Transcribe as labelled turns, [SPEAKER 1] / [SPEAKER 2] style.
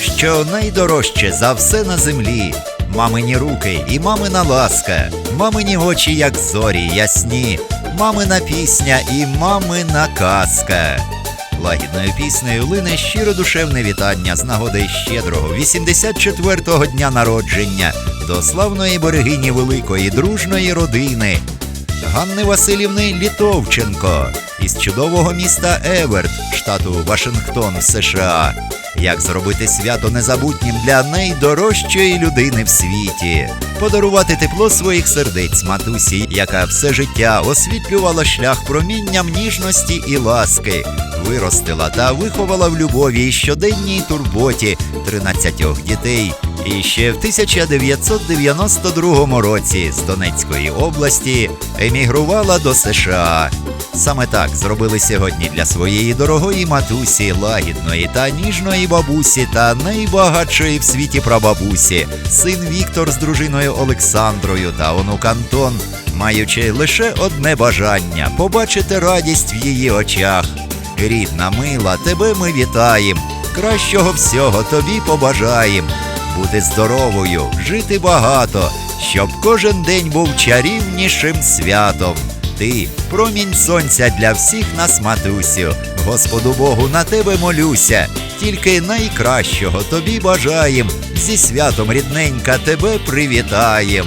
[SPEAKER 1] що найдорожче за все на землі. Мамині руки і мамина ласка, мамині очі, як зорі ясні, мамина пісня і мамина казка. Лагідною піснею лине щиро душевне вітання з нагоди щедрого 84-го дня народження до славної берегині великої дружної родини Ганни Васильівни Літовченко із чудового міста Еверт, штату Вашингтон, США. Як зробити свято незабутнім для найдорожчої людини в світі, подарувати тепло своїх сердець матусі, яка все життя освітлювала шлях промінням ніжності і ласки, виростила та виховала в любові і щоденній турботі 13 дітей. І ще в 1992 році з Донецької області емігрувала до США. Саме так зробили сьогодні для своєї дорогої матусі, лагідної та ніжної бабусі та найбагатшої в світі прабабусі, син Віктор з дружиною Олександрою та онук Антон, маючи лише одне бажання побачити радість в її очах. Рідна мила, тебе ми вітаєм. Кращого всього тобі побажаєм. Бути здоровою, жити багато, щоб кожен день був чарівнішим святом. Ти промінь сонця для всіх нас, матусю. Господу Богу, на тебе молюся. Тільки найкращого тобі бажаєм. Зі святом рідненька тебе привітаєм.